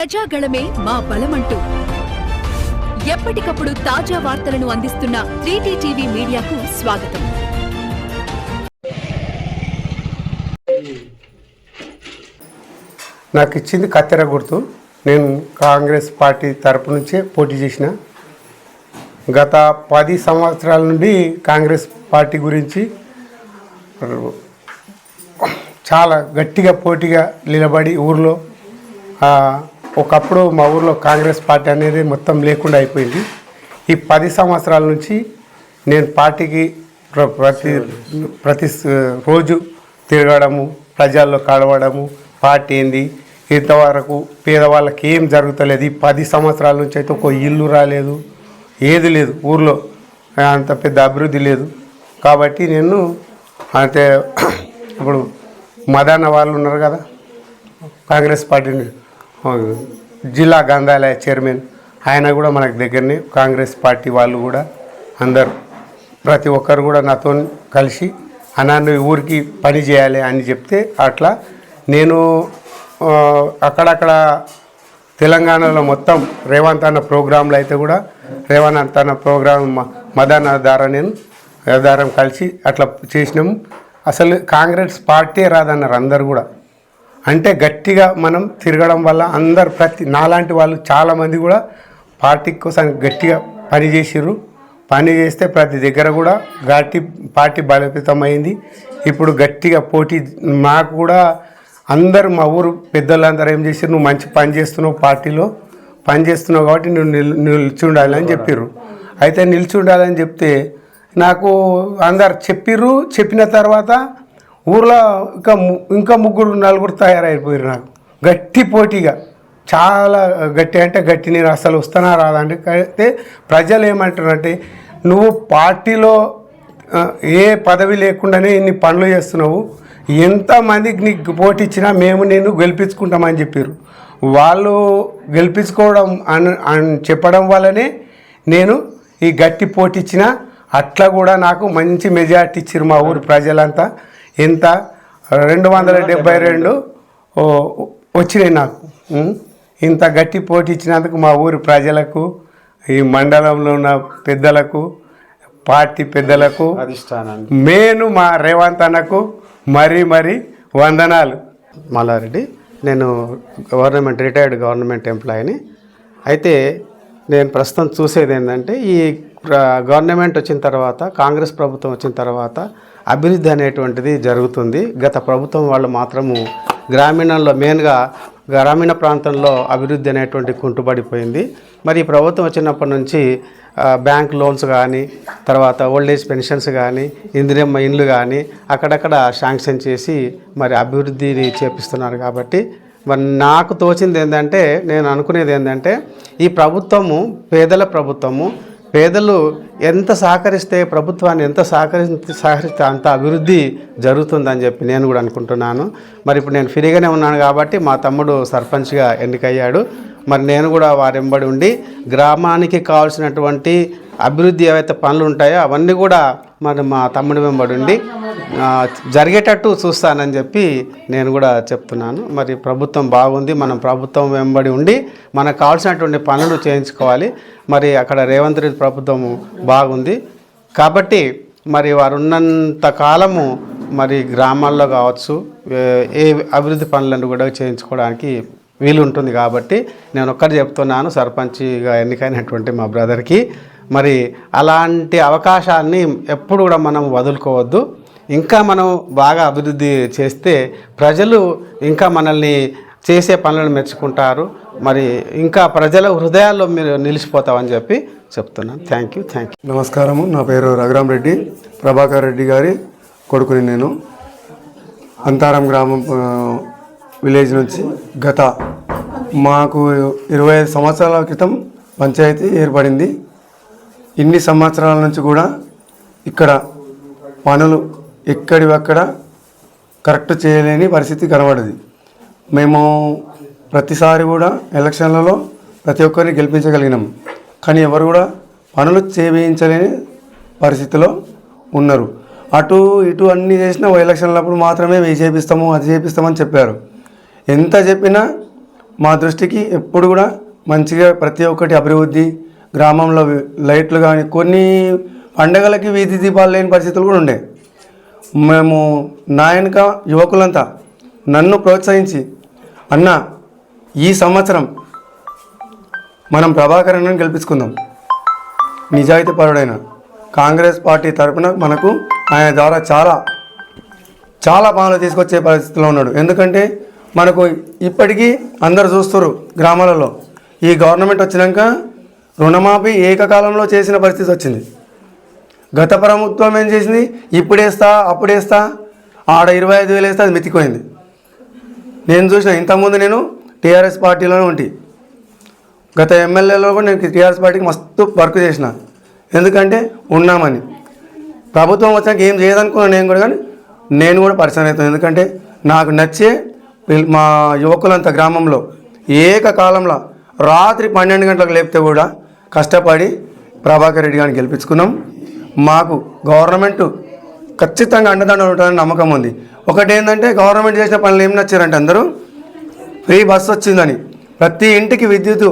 ప్రజాగళమే మా బలమంటూ. ఎప్పటికప్పుడు తాజా వార్తలను అందిస్తున్న త్రీటీ టీవీ మీడియాకు స్వాగతం. నాకు ఇచ్చింది కత్తెర గుర్తు. నేను కాంగ్రెస్ పార్టీ తరపు నుంచే పోటీ చేసిన. గత పది సంవత్సరాల నుండి కాంగ్రెస్ పార్టీ గురించి చాలా గట్టిగా పోటీగా నిలబడి ఊర్లో ఒకప్పుడు మా ఊర్లో కాంగ్రెస్ పార్టీ అనేది మొత్తం లేకుండా అయిపోయింది. ఈ పది సంవత్సరాల నుంచి నేను పార్టీకి ప్రతి ప్రతి రోజు తిరగడము ప్రజల్లో కలవడము పార్టీ ఏంది ఇంతవరకు పేదవాళ్ళకి ఏం జరుగుతలేదు. ఈ పది సంవత్సరాల నుంచి అయితే ఒక ఇల్లు రాలేదు ఏది లేదు ఊర్లో. అంత పెద్ద అభివృద్ధి లేదు. కాబట్టి నేను అంటే ఇప్పుడు మదాన్న వాళ్ళు ఉన్నారు కదా కాంగ్రెస్ పార్టీని. జిల్లా గ్రంథాలయ చైర్మన్ ఆయన కూడా మనకు దగ్గరనే కాంగ్రెస్ పార్టీ వాళ్ళు కూడా అందరు. ప్రతి ఒక్కరు కూడా నాతో కలిసి అన్నా నువ్వు ఊరికి పని చేయాలి అని చెప్తే అట్లా నేను అక్కడక్కడ తెలంగాణలో మొత్తం రేవంత్ అన్న ప్రోగ్రాంలు అయితే కూడా రేవంత్ అన్న ప్రోగ్రాం మ- మదన్న ద్వారా నేను దారం కలిసి అట్లా చేసినాము. అసలు కాంగ్రెస్ పార్టీ రాదన్నారు అందరు కూడా. అంటే గట్టిగా మనం తిరగడం వల్ల అందరు ప్రతి నాలాంటి వాళ్ళు చాలామంది కూడా పార్టీ కోసం గట్టిగా పని చేసిర్రు. పని చేస్తే ప్రతి దగ్గర కూడా గట్టి పార్టీ బలోపేతమైంది ఇప్పుడు గట్టిగా పోటీ నాకు కూడా అందరూ మా ఊరు పెద్దలందరూ ఏం చేశారు నువ్వు మంచి పని చేస్తున్నావు పార్టీలో పని చేస్తున్నావు కాబట్టి నువ్వు నిలిచి ఉండాలి అని చెప్పిర్రు. అయితే నిలిచి ఉండాలని చెప్తే నాకు అందరు చెప్పిర్రు చెప్పిన తర్వాత ఊర్లో ఇంకా ము- ఇంకా ముగ్గురు నలుగురు తయారైపోయారు నాకు. గట్టి పోటీగా. చాలా గట్టి అంటే గట్టి నేను అసలు వస్తానా రాదండి అయితే ప్రజలు ఏమంటారంటే నువ్వు పార్టీలో ఏ పదవి లేకుండానే ఇన్ని పనులు చేస్తున్నావు. ఎంతమందికి నీకు పోటీ ఇచ్చినా మేము నేను గెలిపించుకుంటామని చెప్పారు వాళ్ళు గెలిపించుకోవడం అని అని చెప్పడం వల్లనే నేను ఈ గట్టి పోటీ ఇచ్చిన అట్లా కూడా నాకు మంచి మెజార్టీ ఇచ్చారు మా ఊరు ప్రజలంతా. ఎంత? రెండు వందల డెబ్బై రెండు. వచ్చినాయి నాకు? ఇంత గట్టి పోటీ ఇచ్చినందుకు మా ఊరి ప్రజలకు ఈ మండలంలో ఉన్న పెద్దలకు పార్టీ పెద్దలకు మేను మా రేవంత్ అన్నకు మరీ మరీ వందనాలు. మల్లారెడ్డి నేను గవర్నమెంట్ రిటైర్డ్ గవర్నమెంట్ ఎంప్లాయీని. అయితే నేను ప్రస్తుతం చూసేది ఏంటంటే ఈ గవర్నమెంట్ వచ్చిన తర్వాత కాంగ్రెస్ ప్రభుత్వం వచ్చిన తర్వాత అభివృద్ధి అనేటువంటిది జరుగుతుంది. గత ప్రభుత్వం వాళ్ళు మాత్రము గ్రామీణంలో మెయిన్గా గ్రామీణ ప్రాంతంలో అభివృద్ధి అనేటువంటి కుంటుపడిపోయింది మరి ఈ ప్రభుత్వం వచ్చినప్పటి నుంచి బ్యాంక్ లోన్స్ కానీ తర్వాత ఓల్డ్ ఏజ్ పెన్షన్స్ కానీ ఇందిరమ్మ ఇండ్లు కానీ అక్కడక్కడ శాంక్షన్ చేసి మరి అభివృద్ధిని చేపిస్తున్నారు కాబట్టి మరి నాకు తోచింది ఏంటంటే నేను అనుకునేది ఏంటంటే ఈ ప్రభుత్వము పేదల ప్రభుత్వము పేదలు ఎంత సహకరిస్తే ప్రభుత్వాన్ని ఎంత సహకరి సహకరిస్తే అంత అభివృద్ధి జరుగుతుందని చెప్పి నేను కూడా అనుకుంటున్నాను. మరి ఇప్పుడు నేను ఫ్రీగానే ఉన్నాను కాబట్టి మా తమ్ముడు సర్పంచ్గా ఎన్నికయ్యాడు. మరి నేను కూడా వారెంబడి ఉండి గ్రామానికి కావాల్సినటువంటి అభివృద్ధి ఏవైతే పనులు ఉంటాయో అవన్నీ కూడా మరి మా తమ్ముడి వెంబడి ఉండి జరిగేటట్టు చూస్తానని చెప్పి నేను కూడా చెప్తున్నాను. మరి ప్రభుత్వం బాగుంది మనం ప్రభుత్వం వెంబడి ఉండి మనకు కావాల్సినటువంటి పనులు చేయించుకోవాలి. మరి అక్కడ రేవంత్ రెడ్డి ప్రభుత్వం బాగుంది. కాబట్టి మరి వారు ఉన్నంత కాలము మరి గ్రామాల్లో కావచ్చు ఏ- ఏ అభివృద్ధి పనులను కూడా చేయించుకోవడానికి వీలు ఉంటుంది కాబట్టి నేను ఒక్కటి చెప్తున్నాను సర్పంచ్గా ఎన్నికైనటువంటి మా బ్రదర్కి. మరి అలాంటి అవకాశాన్ని ఎప్పుడు కూడా మనం వదులుకోవద్దు. ఇంకా మనం బాగా అభివృద్ధి చేస్తే ప్రజలు ఇంకా మనల్ని చేసే పనులను మెచ్చుకుంటారు. మరి ఇంకా ప్రజల హృదయాల్లో మీరు నిలిచిపోతామని చెప్పి చెప్తున్నాను. థ్యాంక్ యూ థ్యాంక్ యూ నమస్కారము. నా పేరు రఘురామ్ రెడ్డి. ప్రభాకర్ రెడ్డి గారి కొడుకుని నేను. అంతారం గ్రామం విలేజ్ నుంచి గత మాకు ఇరవై ఐదు సంవత్సరాల క్రితం పంచాయతీ ఏర్పడింది. ఇన్ని సంవత్సరాల నుంచి కూడా ఇక్కడ పనులు ఎక్కడివక్కడ కరెక్ట్ చేయలేని పరిస్థితి కనబడింది. మేము ప్రతిసారి కూడా ఎలక్షన్లలో ప్రతి ఒక్కరిని గెలిపించగలిగినాం. కానీ ఎవరు కూడా పనులు చేయించలేని పరిస్థితిలో ఉన్నారు. అటు ఇటు అన్ని చేసినా ఓ ఎలక్షన్లప్పుడు మాత్రమే ఇవి చేపిస్తాము అది చేపిస్తామని చెప్పారు. ఎంత చెప్పినా మా దృష్టికి ఎప్పుడు కూడా మంచిగా ప్రతి ఒక్కటి అభివృద్ధి గ్రామంలో లైట్లు కానీ కొన్ని పండగలకి వీధి దీపాలు లేని పరిస్థితులు కూడా ఉండే. మేము నాయనక యువకులంతా నన్ను ప్రోత్సహించి అన్న ఈ సంవత్సరం మనం ప్రభాకరణను గెలిపించుకుందాం. నిజాయితీ పరుడైన కాంగ్రెస్ పార్టీ తరపున మనకు ఆయన ద్వారా చాలా చాలా పనులు తీసుకొచ్చే పరిస్థితిలో ఉన్నాడు. ఎందుకంటే మనకు ఇప్పటికీ అందరు చూస్తారు గ్రామాలలో ఈ గవర్నమెంట్ వచ్చినాక రుణమాఫీ ఏకకాలంలో చేసిన పరిస్థితి వచ్చింది. గత ప్రభుత్వం ఏం చేసింది? ఇప్పుడేస్తా అప్పుడేస్తా ఆడ ఇరవై ఐదు వేలు వేస్తే అది మెతికిపోయింది. నేను చూసిన ఇంతకుముందు నేను టీఆర్ఎస్ పార్టీలోనే ఉంటి. గత ఎమ్మెల్యేలో కూడా నేను టీఆర్ఎస్ పార్టీకి మస్తు వర్క్ చేసిన. ఎందుకంటే ఉన్నామని. ప్రభుత్వం వచ్చాక ఏం చేయదనుకున్నాను నేను కూడా కానీ నేను కూడా పరిచయం అవుతాను ఎందుకంటే నాకు నచ్చే మా యువకులంతా గ్రామంలో ఏకకాలంలో రాత్రి పన్నెండు గంటలకు లేపితే కూడా కష్టపడి ప్రభాకర్ రెడ్డి గారిని గెలిపించుకున్నాం. మాకు గవర్నమెంట్ ఖచ్చితంగా అండదండ ఉంటుందని నమ్మకం ఉంది. ఒకటి ఏంటంటే గవర్నమెంట్ చేసిన పనులు ఏం నచ్చారంటే అందరూ ఫ్రీ బస్సు వచ్చిందని. ప్రతి ఇంటికి విద్యుత్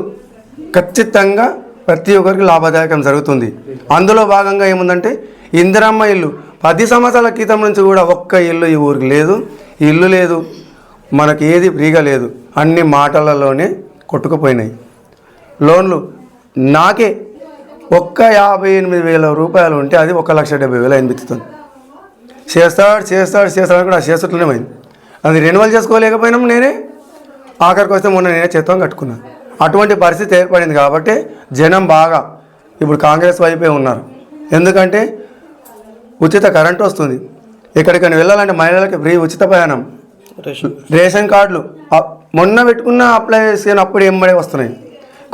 ఖచ్చితంగా ప్రతి ఒక్కరికి లాభదాయకం జరుగుతుంది. అందులో భాగంగా ఏముందంటే ఇందిరమ్మ ఇల్లు. పది సంవత్సరాల క్రితం నుంచి కూడా ఒక్క ఇల్లు ఈ ఊరికి లేదు. ఇల్లు లేదు. మనకి ఏది ఫ్రీగా లేదు. అన్ని మాటలలోనే కొట్టుకుపోయినాయి. లోన్లు నాకే ఒక్క యాభై ఎనిమిది వేల రూపాయలు ఉంటే అది ఒక లక్ష డెబ్బై వేలు అనిపిస్తుంది చేస్తాడు చేస్తాడు చేస్తాడు కూడా చేస్తుట్లనే పోయింది. అది రెన్యువల్ చేసుకోలేకపోయినాం నేనే. ఆఖరికి వస్తే మొన్న నేనే చేత్తం కట్టుకున్నాను అటువంటి పరిస్థితి ఏర్పడింది కాబట్టి జనం బాగా ఇప్పుడు కాంగ్రెస్ వైపే ఉన్నారు. ఎందుకంటే ఉచిత కరెంట్ వస్తుంది. ఎక్కడికైనా వెళ్ళాలంటే మహిళలకి ఫ్రీ ఉచిత ప్రయాణం. రేషన్. కార్డులు. మొన్న పెట్టుకున్న అప్లై చేసిన అప్పుడు ఎంబడే వస్తున్నాయి?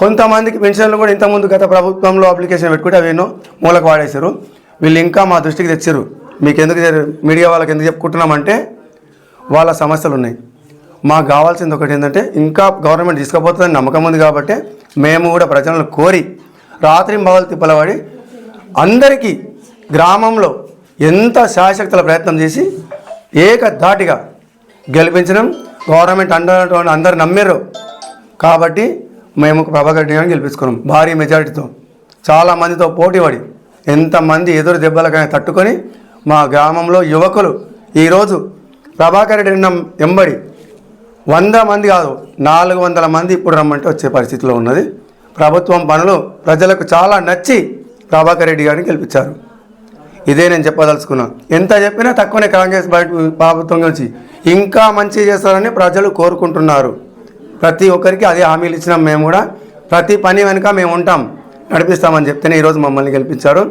కొంతమందికి పెన్షన్లు కూడా ఇంతకుముందు గత ప్రభుత్వంలో అప్లికేషన్ పెట్టుకుంటే అవి ఎన్నో మూలకు వాడేశారు. వీళ్ళు ఇంకా మా దృష్టికి తెచ్చారు మీకు ఎందుకు మీడియా వాళ్ళకి ఎందుకు చెప్పుకుంటున్నామంటే వాళ్ళ సమస్యలు ఉన్నాయి. మాకు కావాల్సింది ఒకటి ఏంటంటే ఇంకా గవర్నమెంట్ తీసుకుపోతుందని నమ్మకం ఉంది కాబట్టి మేము కూడా ప్రజలను కోరి రాత్రి బవలు తిప్పలవాడి అందరికీ గ్రామంలో ఎంత శాశక్తుల ప్రయత్నం చేసి ఏకధాటిగా గెలిపించడం గవర్నమెంట్ అండటువంటి అందరు నమ్మారు. కాబట్టి మేము ప్రభాకర్ రెడ్డి గారిని గెలిపించుకున్నాం భారీ మెజారిటీతో. చాలా మందితో పోటీపడి ఎంతమంది ఎదురు దెబ్బలకైనా తట్టుకొని మా గ్రామంలో యువకులు ఈరోజు ప్రభాకర్ రెడ్డి నిన్న ఎంబడి వంద మంది కాదు నాలుగు వందల మంది ఇప్పుడు రమ్మంటే వచ్చే పరిస్థితిలో ఉన్నది. ప్రభుత్వం పనులు ప్రజలకు చాలా నచ్చి ప్రభాకర్ రెడ్డి గారిని గెలిపించారు. ఇదే నేను చెప్పదలుచుకున్నా. ఎంత చెప్పినా తక్కువనే కాంగ్రెస్ పార్టీ ప్రభుత్వం గురించి. ఇంకా మంచి చేస్తారని ప్రజలు కోరుకుంటున్నారు. ప్రతి ఒక్కరికి అదే హామీలు ఇచ్చినాం మేము కూడా. ప్రతి పని వెనుక మేము ఉంటాం. నడిపిస్తామని చెప్తేనే ఈరోజు మమ్మల్ని గెలిపించారు.